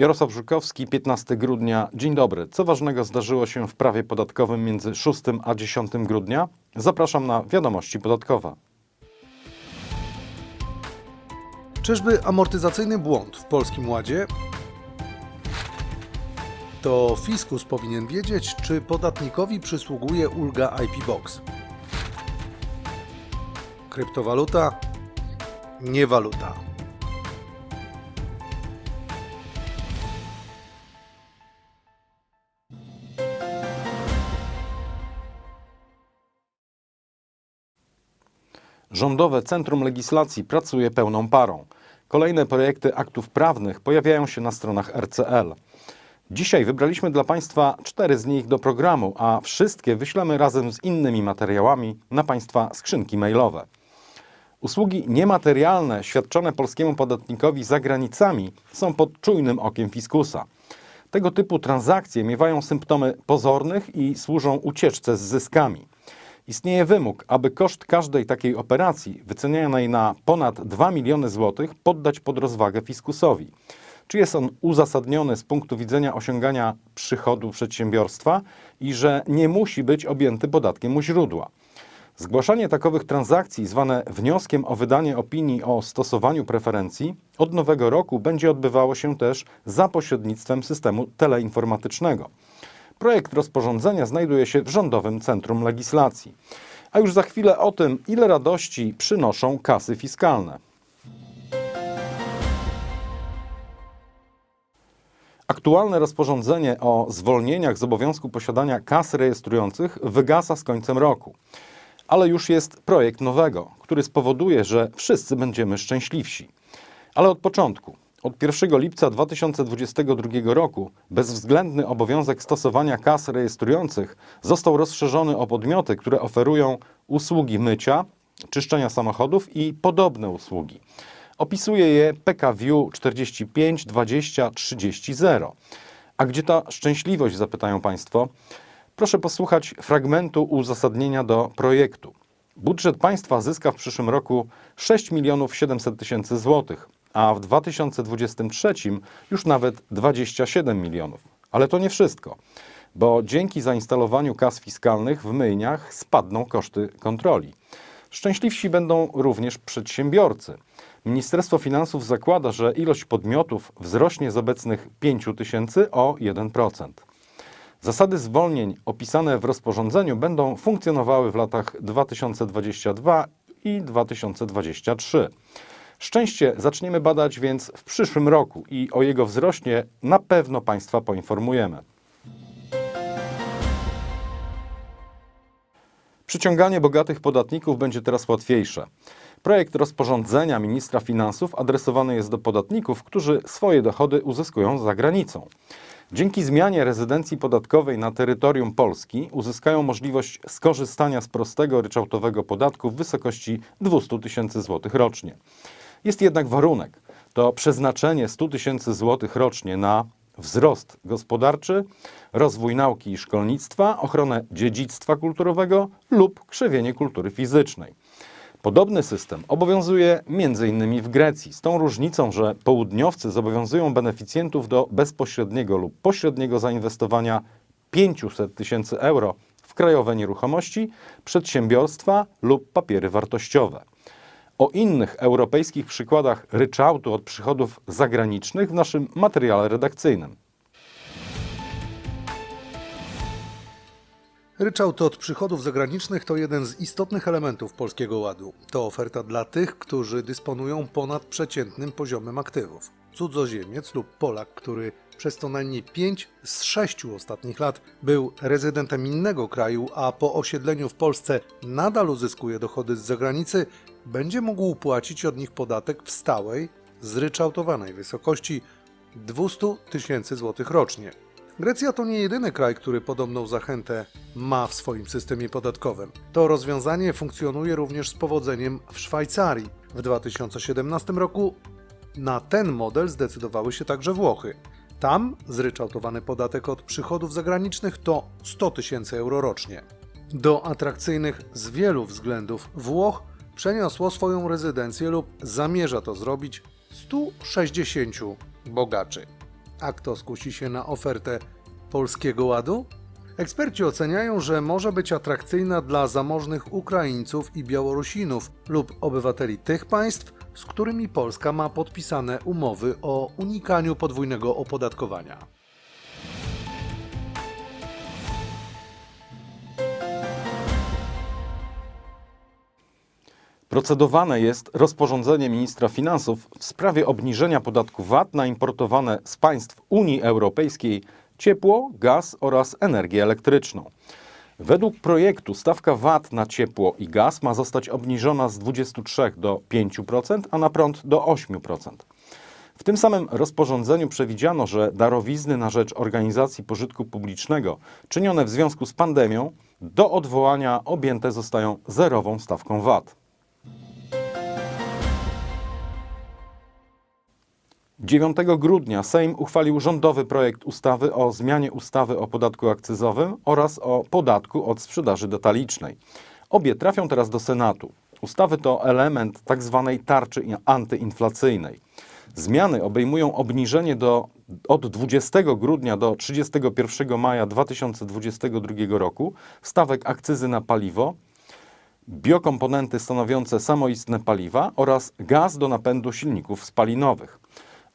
Jarosław Żukowski, 15 grudnia. Dzień dobry. Co ważnego zdarzyło się w prawie podatkowym między 6 a 10 grudnia? Zapraszam na wiadomości podatkowe. Czyżby amortyzacyjny błąd w Polskim Ładzie? To fiskus powinien wiedzieć, czy podatnikowi przysługuje ulga IP Box. Kryptowaluta? Nie waluta. Rządowe Centrum Legislacji pracuje pełną parą. Kolejne projekty aktów prawnych pojawiają się na stronach RCL. Dzisiaj wybraliśmy dla Państwa cztery z nich do programu, a wszystkie wyślemy razem z innymi materiałami na Państwa skrzynki mailowe. Usługi niematerialne świadczone polskiemu podatnikowi za granicami są pod czujnym okiem fiskusa. Tego typu transakcje miewają symptomy pozornych i służą ucieczce z zyskami. Istnieje wymóg, aby koszt każdej takiej operacji, wycenianej na ponad 2 miliony złotych, poddać pod rozwagę fiskusowi. Czy jest on uzasadniony z punktu widzenia osiągania przychodu przedsiębiorstwa i że nie musi być objęty podatkiem u źródła? Zgłaszanie takowych transakcji, zwane wnioskiem o wydanie opinii o stosowaniu preferencji, od nowego roku będzie odbywało się też za pośrednictwem systemu teleinformatycznego. Projekt rozporządzenia znajduje się w Rządowym Centrum Legislacji. A już za chwilę o tym, ile radości przynoszą kasy fiskalne. Aktualne rozporządzenie o zwolnieniach z obowiązku posiadania kas rejestrujących wygasa z końcem roku. Ale już jest projekt nowego, który spowoduje, że wszyscy będziemy szczęśliwsi. Ale od początku. Od 1 lipca 2022 roku bezwzględny obowiązek stosowania kas rejestrujących został rozszerzony o podmioty, które oferują usługi mycia, czyszczenia samochodów i podobne usługi. Opisuje je PKWiU 45 20 30 0. A gdzie ta szczęśliwość, zapytają Państwo? Proszę posłuchać fragmentu uzasadnienia do projektu. Budżet państwa zyska w przyszłym roku 6 milionów 700 tysięcy złotych, a w 2023 już nawet 27 milionów. Ale to nie wszystko, bo dzięki zainstalowaniu kas fiskalnych w myjniach spadną koszty kontroli. Szczęśliwsi będą również przedsiębiorcy. Ministerstwo Finansów zakłada, że ilość podmiotów wzrośnie z obecnych 5 tysięcy o 1%. Zasady zwolnień opisane w rozporządzeniu będą funkcjonowały w latach 2022 i 2023. Szczęście zaczniemy badać więc w przyszłym roku i o jego wzroście na pewno Państwa poinformujemy. Przyciąganie bogatych podatników będzie teraz łatwiejsze. Projekt rozporządzenia ministra finansów adresowany jest do podatników, którzy swoje dochody uzyskują za granicą. Dzięki zmianie rezydencji podatkowej na terytorium Polski uzyskają możliwość skorzystania z prostego ryczałtowego podatku w wysokości 200 tysięcy złotych rocznie. Jest jednak warunek to przeznaczenie 100 tysięcy złotych rocznie na wzrost gospodarczy, rozwój nauki i szkolnictwa, ochronę dziedzictwa kulturowego lub krzewienie kultury fizycznej. Podobny system obowiązuje m.in. w Grecji, z tą różnicą, że południowcy zobowiązują beneficjentów do bezpośredniego lub pośredniego zainwestowania 500 tysięcy euro w krajowe nieruchomości, przedsiębiorstwa lub papiery wartościowe. O innych europejskich przykładach ryczałtu od przychodów zagranicznych w naszym materiale redakcyjnym. Ryczałt od przychodów zagranicznych to jeden z istotnych elementów Polskiego Ładu. To oferta dla tych, którzy dysponują ponadprzeciętnym poziomem aktywów. Cudzoziemiec lub Polak, który przez co najmniej 5 z 6 ostatnich lat był rezydentem innego kraju, a po osiedleniu w Polsce nadal uzyskuje dochody z zagranicy, będzie mógł płacić od nich podatek w stałej, zryczałtowanej wysokości 200 tysięcy złotych rocznie. Grecja to nie jedyny kraj, który podobną zachętę ma w swoim systemie podatkowym. To rozwiązanie funkcjonuje również z powodzeniem w Szwajcarii. W 2017 roku na ten model zdecydowały się także Włochy. Tam zryczałtowany podatek od przychodów zagranicznych to 100 tysięcy euro rocznie. Do atrakcyjnych z wielu względów Włoch przeniosło swoją rezydencję lub zamierza to zrobić 160 bogaczy. A kto skusi się na ofertę Polskiego Ładu? Eksperci oceniają, że może być atrakcyjna dla zamożnych Ukraińców i Białorusinów lub obywateli tych państw, z którymi Polska ma podpisane umowy o unikaniu podwójnego opodatkowania. Procedowane jest rozporządzenie ministra finansów w sprawie obniżenia podatku VAT na importowane z państw Unii Europejskiej ciepło, gaz oraz energię elektryczną. Według projektu stawka VAT na ciepło i gaz ma zostać obniżona z 23 do 5%, a na prąd do 8%. W tym samym rozporządzeniu przewidziano, że darowizny na rzecz organizacji pożytku publicznego czynione w związku z pandemią do odwołania objęte zostają zerową stawką VAT. 9 grudnia Sejm uchwalił rządowy projekt ustawy o zmianie ustawy o podatku akcyzowym oraz o podatku od sprzedaży detalicznej. Obie trafią teraz do Senatu. Ustawy to element tzw. tarczy antyinflacyjnej. Zmiany obejmują obniżenie do, od 20 grudnia do 31 maja 2022 roku stawek akcyzy na paliwo, biokomponenty stanowiące samoistne paliwa oraz gaz do napędu silników spalinowych.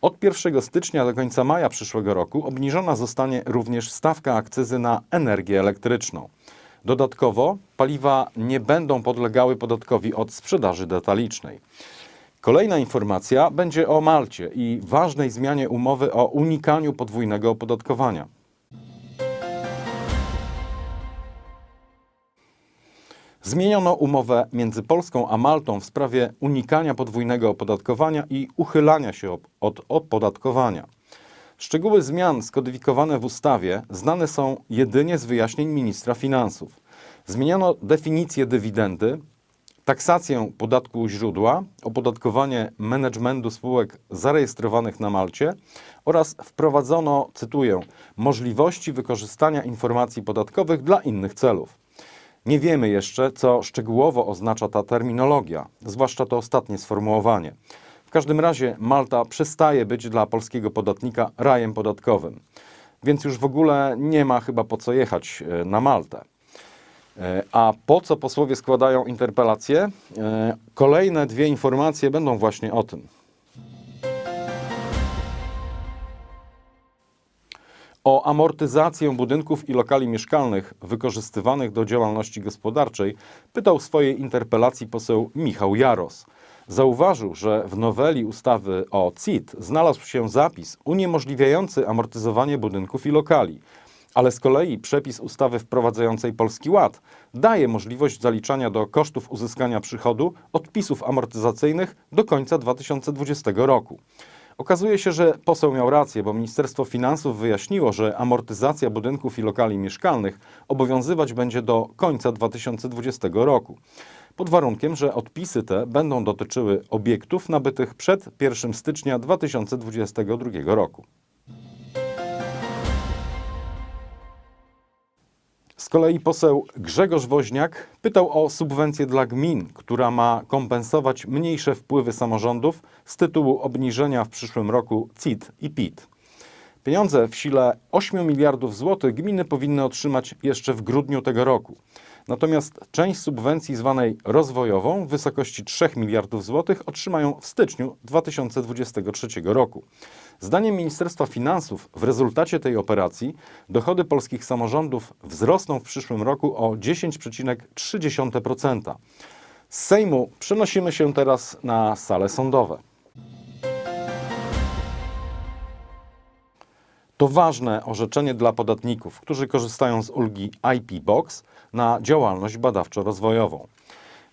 Od 1 stycznia do końca maja przyszłego roku obniżona zostanie również stawka akcyzy na energię elektryczną. Dodatkowo paliwa nie będą podlegały podatkowi od sprzedaży detalicznej. Kolejna informacja będzie o Malcie i ważnej zmianie umowy o unikaniu podwójnego opodatkowania. Zmieniono umowę między Polską a Maltą w sprawie unikania podwójnego opodatkowania i uchylania się od opodatkowania. Szczegóły zmian skodyfikowane w ustawie znane są jedynie z wyjaśnień ministra finansów. Zmieniono definicję dywidendy, taksację podatku u źródła, opodatkowanie managementu spółek zarejestrowanych na Malcie oraz wprowadzono, cytuję, możliwości wykorzystania informacji podatkowych dla innych celów. Nie wiemy jeszcze, co szczegółowo oznacza ta terminologia, zwłaszcza to ostatnie sformułowanie. W każdym razie Malta przestaje być dla polskiego podatnika rajem podatkowym, więc już w ogóle nie ma chyba po co jechać e, na Maltę. E, A po co posłowie składają interpelacje? E, Kolejne dwie informacje będą właśnie o tym. O amortyzację budynków i lokali mieszkalnych wykorzystywanych do działalności gospodarczej pytał w swojej interpelacji poseł Michał Jaros. Zauważył, że w noweli ustawy o CIT znalazł się zapis uniemożliwiający amortyzowanie budynków i lokali, ale z kolei przepis ustawy wprowadzającej Polski Ład daje możliwość zaliczania do kosztów uzyskania przychodu odpisów amortyzacyjnych do końca 2020 roku. Okazuje się, że poseł miał rację, bo Ministerstwo Finansów wyjaśniło, że amortyzacja budynków i lokali mieszkalnych obowiązywać będzie do końca 2020 roku. Pod warunkiem, że odpisy te będą dotyczyły obiektów nabytych przed 1 stycznia 2022 roku. Z kolei poseł Grzegorz Woźniak pytał o subwencję dla gmin, która ma kompensować mniejsze wpływy samorządów z tytułu obniżenia w przyszłym roku CIT i PIT. Pieniądze w sile 8 miliardów złotych gminy powinny otrzymać jeszcze w grudniu tego roku. Natomiast część subwencji zwanej rozwojową w wysokości 3 miliardów złotych otrzymają w styczniu 2023 roku. Zdaniem Ministerstwa Finansów w rezultacie tej operacji dochody polskich samorządów wzrosną w przyszłym roku o 10,3%. Z Sejmu przenosimy się teraz na sale sądowe. To ważne orzeczenie dla podatników, którzy korzystają z ulgi IP Box na działalność badawczo-rozwojową.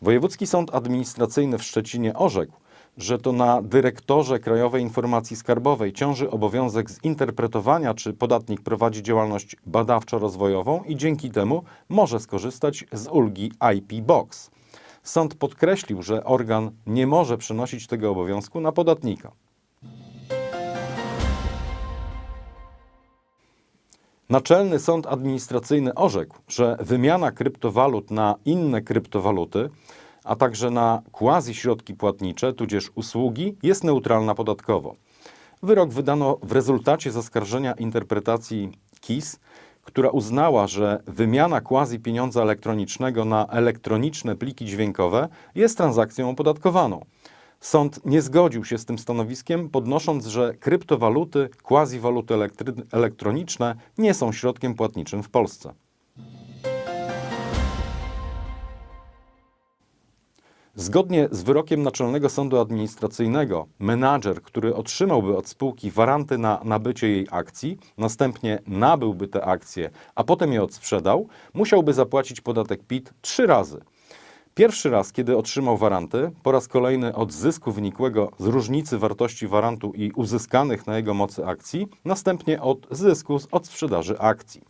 Wojewódzki Sąd Administracyjny w Szczecinie orzekł, że to na dyrektorze Krajowej Informacji Skarbowej ciąży obowiązek zinterpretowania, czy podatnik prowadzi działalność badawczo-rozwojową i dzięki temu może skorzystać z ulgi IP Box. Sąd podkreślił, że organ nie może przenosić tego obowiązku na podatnika. Naczelny Sąd Administracyjny orzekł, że wymiana kryptowalut na inne kryptowaluty, a także na quasi środki płatnicze, tudzież usługi, jest neutralna podatkowo. Wyrok wydano w rezultacie zaskarżenia interpretacji KIS, która uznała, że wymiana quasi pieniądza elektronicznego na elektroniczne pliki dźwiękowe jest transakcją opodatkowaną. Sąd nie zgodził się z tym stanowiskiem, podnosząc, że kryptowaluty, quasi-waluty elektry- elektroniczne nie są środkiem płatniczym w Polsce. Zgodnie z wyrokiem Naczelnego Sądu Administracyjnego, menadżer, który otrzymałby od spółki waranty na nabycie jej akcji, następnie nabyłby te akcje, a potem je odsprzedał, musiałby zapłacić podatek PIT trzy razy. Pierwszy raz, kiedy otrzymał waranty, po raz kolejny od zysku wynikłego z różnicy wartości warantu i uzyskanych na jego mocy akcji, następnie od zysku z odsprzedaży akcji.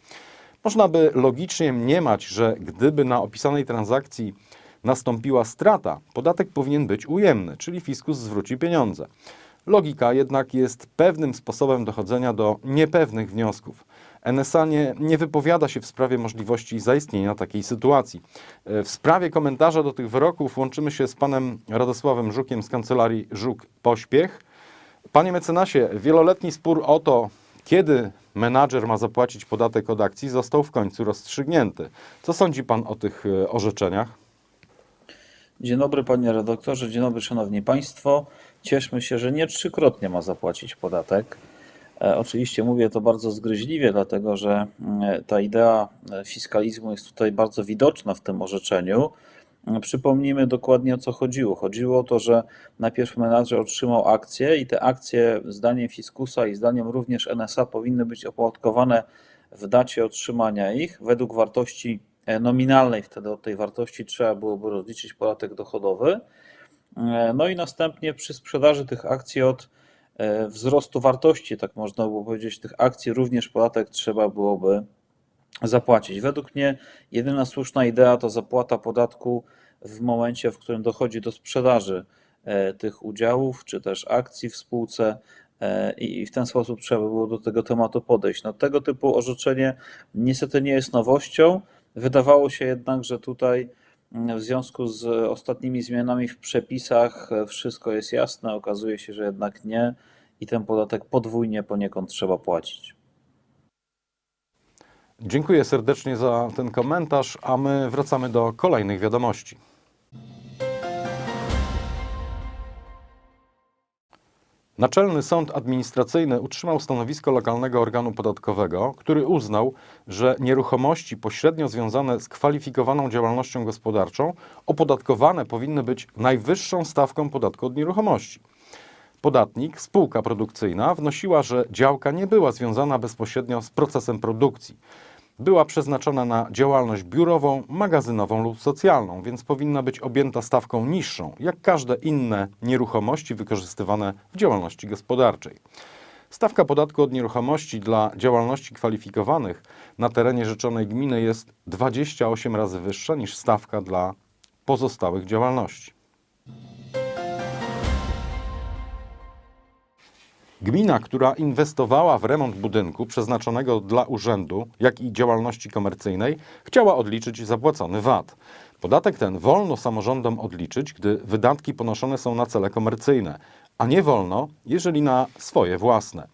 Można by logicznie mniemać, że gdyby na opisanej transakcji nastąpiła strata, podatek powinien być ujemny, czyli fiskus zwróci pieniądze. Logika jednak jest pewnym sposobem dochodzenia do niepewnych wniosków. NSA nie, nie wypowiada się w sprawie możliwości zaistnienia takiej sytuacji. E, W sprawie komentarza do tych wyroków łączymy się z panem Radosławem Żukiem z kancelarii Żuk-Pośpiech. Panie mecenasie, wieloletni spór o to, kiedy menadżer ma zapłacić podatek od akcji, został w końcu rozstrzygnięty. Co sądzi pan o tych e, orzeczeniach? Dzień dobry panie redaktorze, dzień dobry szanowni państwo. Cieszmy się, że nie trzykrotnie ma zapłacić podatek. E, Oczywiście mówię to bardzo zgryźliwie, dlatego że mm, ta idea e, fiskalizmu jest tutaj bardzo widoczna w tym orzeczeniu. Przypomnijmy dokładnie o co chodziło. Chodziło o to, że najpierw menadżer otrzymał akcje i te akcje zdaniem fiskusa i zdaniem również NSA powinny być opodatkowane w dacie otrzymania ich według wartości e, nominalnej. Wtedy od tej wartości trzeba byłoby rozliczyć podatek dochodowy. E, No i następnie przy sprzedaży tych akcji od e, wzrostu wartości, tak można było powiedzieć, tych akcji również podatek trzeba byłoby zapłacić. Według mnie jedyna słuszna idea to zapłata podatku w momencie, w którym dochodzi do sprzedaży e, tych udziałów czy też akcji w spółce e, i w ten sposób trzeba by było do tego tematu podejść. No, tego typu orzeczenie niestety nie jest nowością. Wydawało się jednak, że tutaj mm, w związku z ostatnimi zmianami w przepisach e, wszystko jest jasne. Okazuje się, że jednak nie i ten podatek podwójnie poniekąd trzeba płacić. Dziękuję serdecznie za ten komentarz, a my wracamy do kolejnych wiadomości. Naczelny Sąd Administracyjny utrzymał stanowisko lokalnego organu podatkowego, który uznał, że nieruchomości pośrednio związane z kwalifikowaną działalnością gospodarczą opodatkowane powinny być najwyższą stawką podatku od nieruchomości. Podatnik, spółka produkcyjna, wnosiła, że działka nie była związana bezpośrednio z procesem produkcji. Była przeznaczona na działalność biurową, magazynową lub socjalną, więc powinna być objęta stawką niższą, jak każde inne nieruchomości wykorzystywane w działalności gospodarczej. Stawka podatku od nieruchomości dla działalności kwalifikowanych na terenie rzeczonej gminy jest 28 razy wyższa niż stawka dla pozostałych działalności. Gmina, która inwestowała w remont budynku przeznaczonego dla urzędu, jak i działalności komercyjnej, chciała odliczyć zapłacony VAT. Podatek ten wolno samorządom odliczyć, gdy wydatki ponoszone są na cele komercyjne, a nie wolno, jeżeli na swoje własne.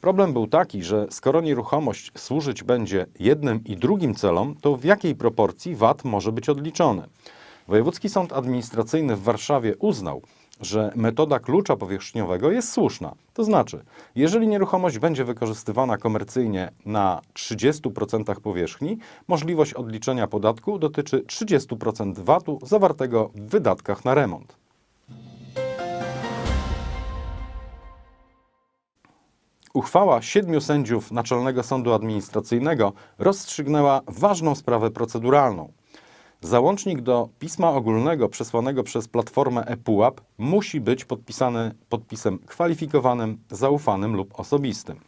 Problem był taki, że skoro nieruchomość służyć będzie jednym i drugim celom, to w jakiej proporcji VAT może być odliczony? Wojewódzki Sąd Administracyjny w Warszawie uznał, że metoda klucza powierzchniowego jest słuszna. To znaczy, jeżeli nieruchomość będzie wykorzystywana komercyjnie na 30% powierzchni, możliwość odliczenia podatku dotyczy 30% VAT-u zawartego w wydatkach na remont. Uchwała siedmiu sędziów Naczelnego Sądu Administracyjnego rozstrzygnęła ważną sprawę proceduralną. Załącznik do pisma ogólnego przesłanego przez platformę ePUAP musi być podpisany podpisem kwalifikowanym, zaufanym lub osobistym.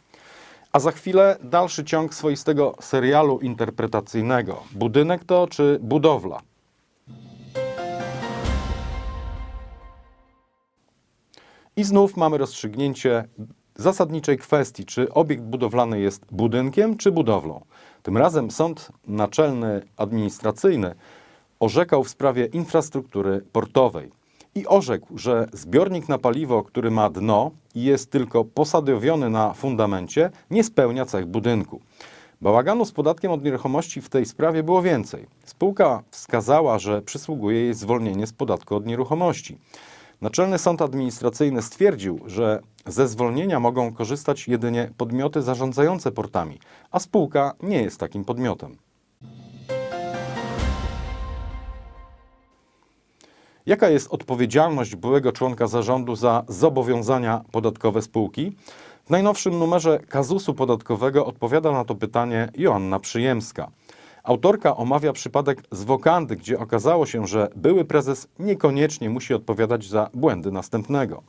A za chwilę dalszy ciąg swoistego serialu interpretacyjnego. Budynek to czy budowla? I znów mamy rozstrzygnięcie zasadniczej kwestii, czy obiekt budowlany jest budynkiem czy budowlą. Tym razem Sąd Naczelny Administracyjny orzekał w sprawie infrastruktury portowej. i orzekł, że zbiornik na paliwo, który ma dno i jest tylko posadowiony na fundamencie, nie spełnia cech budynku. Bałaganu z podatkiem od nieruchomości w tej sprawie było więcej. Spółka wskazała, że przysługuje jej zwolnienie z podatku od nieruchomości. Naczelny Sąd Administracyjny stwierdził, że ze zwolnienia mogą korzystać jedynie podmioty zarządzające portami, a spółka nie jest takim podmiotem. Jaka jest odpowiedzialność byłego członka zarządu za zobowiązania podatkowe spółki? W najnowszym numerze kazusu podatkowego odpowiada na to pytanie Joanna Przyjemska. Autorka omawia przypadek z Wokandy, gdzie okazało się, że były prezes niekoniecznie musi odpowiadać za błędy następnego.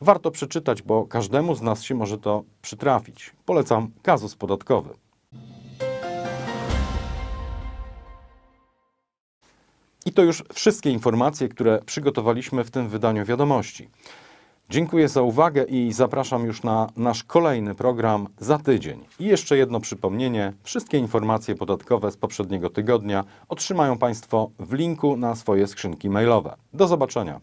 Warto przeczytać, bo każdemu z nas się może to przytrafić. Polecam kazus podatkowy. I to już wszystkie informacje, które przygotowaliśmy w tym wydaniu wiadomości. Dziękuję za uwagę i zapraszam już na nasz kolejny program za tydzień. I jeszcze jedno przypomnienie: wszystkie informacje podatkowe z poprzedniego tygodnia otrzymają Państwo w linku na swoje skrzynki mailowe. Do zobaczenia.